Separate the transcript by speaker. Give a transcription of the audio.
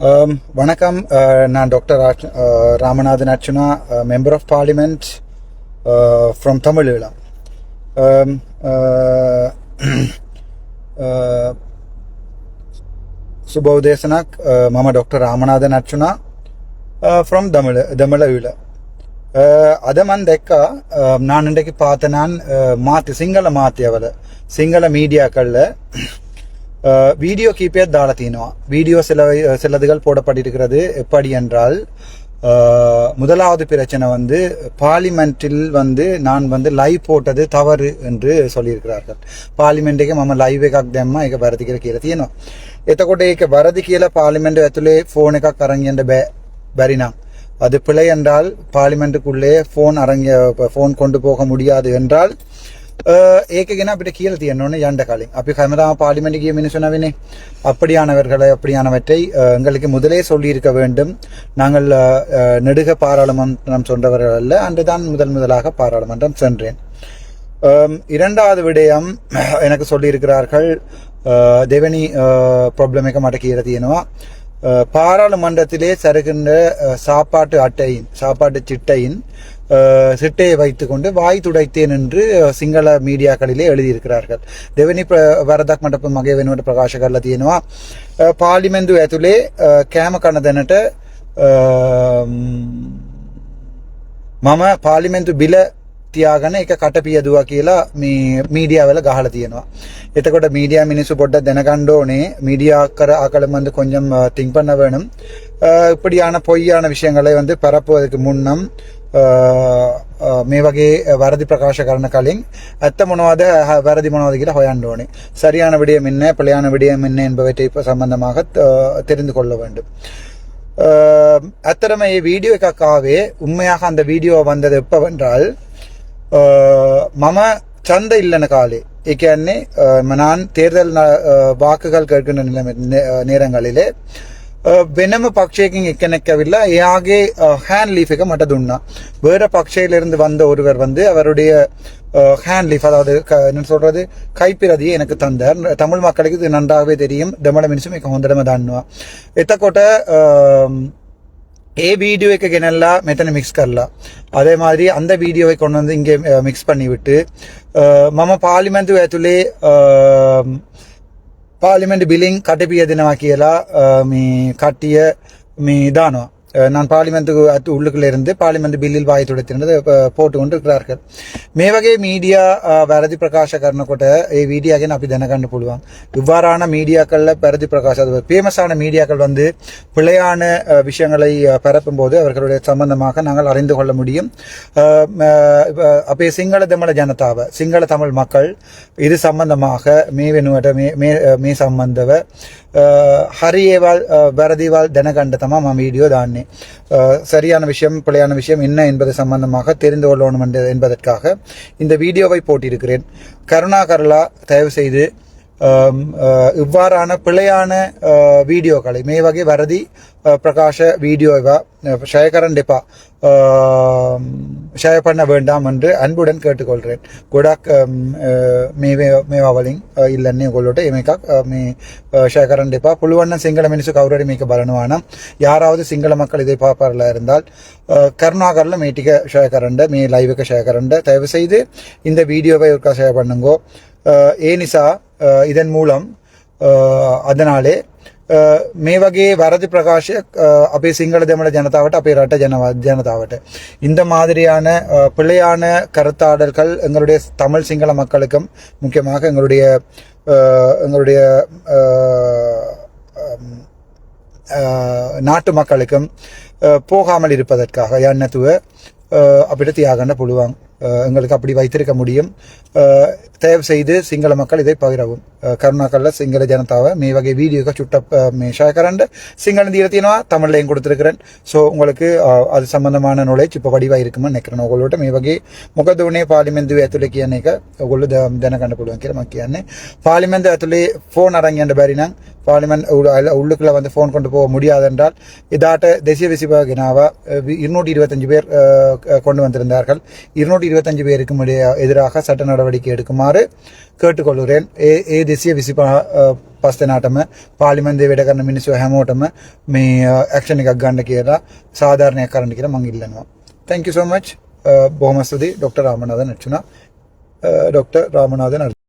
Speaker 1: Um, வணக்கம் uh, நான் doctor ஆச்- uh, Ramanathan Archuna member of parliament from Tamil Eelam Um, uh, uh, සුබ උදේසනක් uh, මම doctor Ramanathan අච්චුනා from Tamil தமிழீழ අද මන් දැක්කා uh, நான் இன்றைக்கு பார்த்த நான் uh, மாத்தி சிங்கள வீடியோ கீப்பேர் தாள தீனுவா வீடியோ சில சிலதுகள் போடப்பட்டிருக்கிறது எப்படி என்றால் uh, முதலாவது பிரச்சனை வந்து பார்லிமெண்டில் வந்து நான் வந்து லைவ் போட்டது தவறு என்று சொல்லியிருக்கிறார்கள் පාලිමෙන්ට් එක මම ලයිව් එකක් දැම්ම ඒක වැරදි කියලා කියලා තියෙනවා. එතකොට ඒක වැරදි කියලා පාර්ලිමේන්තුව ඇතුලේ ෆෝන් එකක් අරන් යන්න බෑ බැරි නම් அது பிழை என்றால் பார்லிமெண்ட்டுக்குள்ளே ஃபோன் அரங்க ஃபோன் கொண்டு போக முடியாது என்றால் அஹ், ඒක ගැන අපිට කියලා තියෙන්න ඕනේ යන්න කලින්. අපි හැමදාම பார்லிமெண்ட் ගිය මිනිස්සු නවිනේ. அப்படியானவர்களை அப்படியானவற்றை அஹ், எங்களுக்கு முதலே சொல்லியிருக்க வேண்டும் நாங்கள் அஹ், அஹ், நெடுக பாராளுமன்றம் சென்றவர்கள் அல்ல அன்றுதான் முதல் முதலாக பாராளுமன்றம் சென்றேன் அம், இரண்டாவது விடயம் எனக்கு சொல்லியிருக்கிறார்கள் அஹ், දෙවැනි ப்ராப்ளம் එක මට කියලා තියෙනවා அஹ், பாராளுமன்றத்திலே சருகின்ற சாப்பாட்டு அட்டையின் சாப்பாட்டு சிட்டையின் சிட்டையை வைத்துக்கொண்டு வாய் துடைத்தேன் என்று சிங்கள மீடியாக்களிலே எழுதியிருக்கிறார்கள். දෙවැනි වරදක් මට මගේ වෙනුවට ප්‍රකාශ කරලා තියෙනවා ஏத்துலே ඇතුලේ කෑම කන දැනට මම තියාගන එක කටපියදුවා කියලා මේ මීඩියා වල ගහලා තියෙනවා. එතකොට මීඩියා මිනිස්සු පොඩ්ඩක් දැනගන්න ඕනේ මීඩියා අக்கற அகலமந்து கொஞ்சம் திங்க் பண்ண வேணும் இப்படியான பொய்யான விஷயங்களை வந்து பரப்புவதற்கு முன்னம் මේ වගේ වැරදි ප්‍රකාශ කරන කලින් ඇත්ත මොනවද වැරදි මොනවද කියලා හොයන්න ඕනේ. சரியான விடயம் என்ன பிழையான விடயம் என்ன என்பவற்றை சம்பந்தமாக தெரிந்து கொள்ள வேண்டும். ඇත්තටම මේ වීඩියෝ එකක් ආවේ උම්මයාක அந்த வீடியோ வந்தது எப்பவென்றால் මම චන්ද ඉල්ලන කාලේ ඒ කියන්නේ මනාන් තේරදල් වාකකල් කරගෙන නේරංගලිලේ වෙනම පක්ෂයකින් එක්කෙනෙක් ඇවිල්ලා එයාගේ ஹேண்ட் லீஃப் එක මට දුන්නා. வேற பக்ஷையிலிருந்து வந்த ஒருவர் வந்து அவருடைய ஹேண்ட் லீஃப் அதாவது என்ன சொல்றது கைப்பிரதியை எனக்கு தந்தார் தமிழ் மக்களுக்கு இது நன்றாகவே தெரியும் தமிழ மனுஷன் மிக ஒன்றடமை தாண்டுவா ඒ வீடியோ එක ගෙනල්ලා මෙතන மிக்ஸ் කරලා அதே மாதிரி அந்த வீடியோவை கொண்டு வந்து இங்கே மிக்ஸ் பண்ணி விட்டு அஹ், මම පාර්ලිමේන්තුව ඇතුලේ අම්, පාර්ලිමෙන්ට් බිලින් කටපිය දෙනවා කියලා අ, මේ කට්ටිය මේ දානවා அஹ், நான் பார்லிமெண்ட்டுக்கு அத்து உள்ளுக்குள்ள இருந்து பார்லிமெண்ட் பில்லில் வாய் துடைத்திருந்தது போட்டு கொண்டு இருக்கிறார்கள் மேவகை மீடியா வரதி பிரகாஷ கர்ணக்கோட்டை ஏ வீடியாக்கே நான் அப்படி தின கண்டு போடுவாங்க இவ்வாறான மீடியாக்களில் பரதி பிரகாஷ் அது ஃபேமஸான மீடியாக்கள் வந்து பிழையான விஷயங்களை பரப்பும் போது அவர்களுடைய சம்பந்தமாக நாங்கள் அறிந்து கொள்ள முடியும். அப்போ சிங்கள தமிழ ஜனதாவை சிங்கள தமிழ் மக்கள் இது சம்பந்தமாக மே வெணுவட்ட மே மே சம்பந்தவை ஹரியேவால் பரதிவால் தினகண்டதமாக மா வீடியோ தானே சரியான விஷயம் பிள்ளையான விஷயம் என்ன என்பது சம்பந்தமாக தெரிந்து கொள்ளணும் என்பதற்காக இந்த வீடியோவை போட்டிருக்கிறேன் கருணாகரலா தயவுசெய்து இவ்வாறான பிழையான வீடியோக்களை மே வகை வரதி பிரகாஷ வீடியோவா ஷேகரன் டிப்பா ஷேர் பண்ண வேண்டாம் என்று அன்புடன் கேட்டுக்கொள்கிறேன். குடாக் மேவே மேவாவலிங் இல்லன்னு உங்களோட இமைக்கா மீ ஷேகரன் டிப்பா. புழுவண்ணன் சிங்கள மினிசு கவுரடி மீக்க பலனுவானம். யாராவது சிங்கள மக்கள் இதை பார்ப்பார்களா இருந்தால் கருணாகரில் மீட்டிக்க ஷேகரண்ட மீ லைவுக்கு ஷேகரண்ட தயவு செய்து இந்த வீடியோவை ஒருக்கா ஷேர் பண்ணுங்கோ. ஏனிசா இதன் மூலம் අ, அதனாலே අ, මේ වගේ වැරදි ප්‍රකාශයක් අ, අපේ සිංහල දෙමළ ජනතාවට අපේ රට ජනව ජනතාවට இந்த மாதிரியான அ, பிழையான கருத்தாடல்கள் எங்களுடைய தமிழ் சிங்கள மக்களுக்கும் முக்கியமாக எங்களுடைய அ, எங்களுடைய அ, அம், අ, නාට්‍ය மக்களுக்கும் අ, போகாமல் இருப்பதற்காக යන්නතුව අපිට තියාගන්න පුළුවන් අ, எங்களுக்கு அப்படி வைத்திருக்க முடியும். தயவு செய்து சிங்கள மக்கள் இதை பகிரவும். கருணாக்கல்ல சிங்கள ஜனதாவை மே வகை வீடியோக்கு சுட்ட மே ஷேக்கரண்டு சிங்கள தீரத்தினா தமிழ்லையும் கொடுத்துருக்கிறேன். ஸோ உங்களுக்கு அது சம்பந்தமான நுழைச்சு இப்போ வடிவாக இருக்குமென்னு நினைக்கிறேன். உங்களோட மே வகை முகதோனே ಪಾರ್ಲಿಮೆಂದು ಅತುಲೆ ಕಿಯನ್ನೇಗ ಒಳ್ಳು ದನ ಕಂಡುಕೊಳ್ಳುವಂಕಿರ ಮಕ್ಕಿಯನ್ನೇ ಪಾರ್ಲಿಮೆಂದು ಅತುಲೆ ஃபோன் ಅರಂಗೆ ಅಂಡ ಬಾರಿ ನಂಗೆ ෆෝන් අරන් යන්න බැරි නම් பார்லிமெண்ட் உள்ளுக்குள்ள வந்து ஃபோன் கொண்டு போக முடியாது என்றால் இதாட்ட தேசிய விசிபகினாவா இருநூற்றி இருபத்தஞ்சு பேர் அஹ், க- கொண்டு வந்திருந்தார்கள் இருநூற்றி இருபத்தஞ்சு பேருக்கும் இடையே- எதிராக சட்ட நடவடிக்கை எடுக்குமாறு கேட்டுக்கொள்கிறேன் ඒ ඒ දෙසිය විසි පස්තනාටම පාලිමන්දේ වැඩ කරන මිනිස්සු හැමෝටම මේ ඇක්ෂණ එකක් ගන්න කියලා සාධාරණයක් කරන්න කියලා මං ඉල්ලනවා. Thank you so much. බොහොම ස්තුතියි ඩොක්ටර් රාමනාදන් අර්චුනා ඩොක්ටර් රාමනාදන් අර්චුනා